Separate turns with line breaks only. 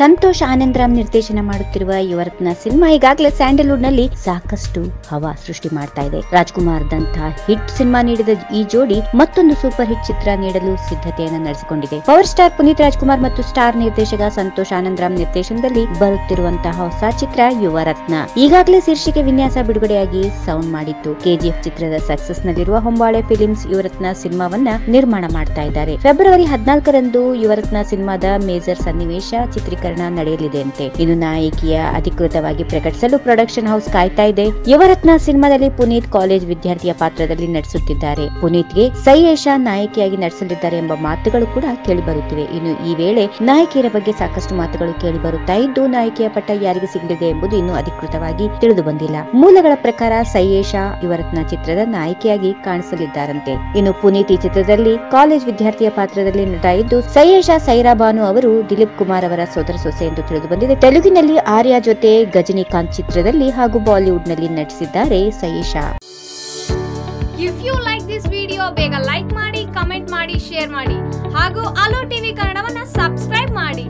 ಸಂತೋಷ್ ಆನಂದರಾಮ್ ನಿರ್ದೇಶನ ಮಾಡುತ್ತಿರುವ ಯುವರತ್ನ ಸಿನಿಮಾ ಈಗಾಗಲೇ ಸ್ಯಾಂಡಲ್ವುಡ್ನಲ್ಲಿ ಸಾಕಷ್ಟು ಹವಾ ಸೃಷ್ಟಿ ಮಾಡ್ತಾ ಇದೆ. ರಾಜ್ಕುಮಾರ್ ದಂತಹ ಹಿಟ್ ಸಿನಿಮಾ ನೀಡಿದ ಈ ಜೋಡಿ ಮತ್ತೊಂದು ಸೂಪರ್ ಹಿಟ್ ಚಿತ್ರ ನೀಡಲು ಸಿದ್ಧತೆಯನ್ನು ನಡೆಸಿಕೊಂಡಿದೆ. ಪವರ್ ಸ್ಟಾರ್ ಪುನೀತ್ ರಾಜ್ಕುಮಾರ್ ಮತ್ತು ಸ್ಟಾರ್ ನಿರ್ದೇಶಕ ಸಂತೋಷ್ ಆನಂದರಾಮ್ ನಿರ್ದೇಶನದಲ್ಲಿ ಬರುತ್ತಿರುವಂತಹ ಹೊಸ ಚಿತ್ರ ಯುವರತ್ನ ಈಗಾಗಲೇ ಶೀರ್ಷಿಕೆ ವಿನ್ಯಾಸ ಬಿಡುಗಡೆಯಾಗಿ ಸೌಂಡ್ ಮಾಡಿತ್ತು. ಕೆಜಿಎಫ್ ಚಿತ್ರದ ಸಕ್ಸಸ್ ನಲ್ಲಿರುವ ಹೊಂಬಾಳೆ ಫಿಲಿಮ್ಸ್ ಯುವರತ್ನ ಸಿನಿಮಾವನ್ನ ನಿರ್ಮಾಣ ಮಾಡ್ತಾ ಇದ್ದಾರೆ. ಫೆಬ್ರವರಿ ಹದಿನಾಲ್ಕರಂದು ಯುವರತ್ನ ಸಿನಿಮಾದ ಮೇಜರ್ ಸನ್ನಿವೇಶ ಚಿತ್ರೀಕರಣ ನಡೆಯಲಿದೆ ಅಂತೆ. ಇನ್ನು ನಾಯಕಿಯ ಅಧಿಕೃತವಾಗಿ ಪ್ರಕಟಿಸಲು ಪ್ರೊಡಕ್ಷನ್ ಹೌಸ್ ಕಾಯ್ತಾ ಇದೆ. ಯುವರತ್ನ ಸಿನಿಮಾದಲ್ಲಿ ಪುನೀತ್ ಕಾಲೇಜ್ ವಿದ್ಯಾರ್ಥಿಯ ಪಾತ್ರದಲ್ಲಿ ನಟಿಸುತ್ತಿದ್ದಾರೆ. ಪುನೀತ್ಗೆ ಸೈಯೇಷ ನಾಯಕಿಯಾಗಿ ನಟಿಸಲಿದ್ದಾರೆ ಎಂಬ ಮಾತುಗಳು ಕೂಡ ಕೇಳಿಬರುತ್ತಿವೆ. ಇನ್ನು ಈ ವೇಳೆ ನಾಯಕಿಯರ ಬಗ್ಗೆ ಸಾಕಷ್ಟು ಮಾತುಗಳು ಕೇಳಿ ಬರುತ್ತಾ ಇದ್ದು, ನಾಯಕಿಯ ಪಟ್ಟ ಯಾರಿಗೆ ಸಿಗಲಿದೆ ಎಂಬುದು ಇನ್ನೂ ಅಧಿಕೃತವಾಗಿ ತಿಳಿದು ಬಂದಿಲ್ಲ ಮೂಲಗಳ ಪ್ರಕಾರ ಸೈಯೇಷ ಯುವರತ್ನ ಚಿತ್ರದ ನಾಯಕಿಯಾಗಿ ಕಾಣಿಸಲಿದ್ದಾರಂತೆ. ಇನ್ನು ಪುನೀತ್ ಈ ಚಿತ್ರದಲ್ಲಿ ಕಾಲೇಜ್ ವಿದ್ಯಾರ್ಥಿಯ ಪಾತ್ರದಲ್ಲಿ ನಟ ಇದ್ದು ಸೈಯೇಷ ಸೈರಾ ಬಾನು ಅವರು ದಿಲೀಪ್ ಕುಮಾರ್ ಅವರ ಸೋದರ ಸೊಸೆ ಎಂದು ತಿಳಿದು ಬಂದಿದೆ. ತೆಲುಗಿನಲ್ಲಿ ಆರ್ಯ ಜೊತೆ ಗಜನಿಕಾಂತ್ ಚಿತ್ರದಲ್ಲಿ ಹಾಗೂ ಬಾಲಿವುಡ್ನಲ್ಲಿ ನಟಿಸಿದ್ದಾರೆ Sayyeshaa.
If you like this video ಬೇಗ ಲೈಕ್ ಮಾಡಿ ಕಮೆಂಟ್ ಮಾಡಿ ಶೇರ್ ಮಾಡಿ. ಹಾಗೂ ಅಲೋ ಟಿವಿ ಕನ್ನಡವನ್ನ ಸಬ್ಸ್ಕ್ರೈಬ್ ಮಾಡಿ.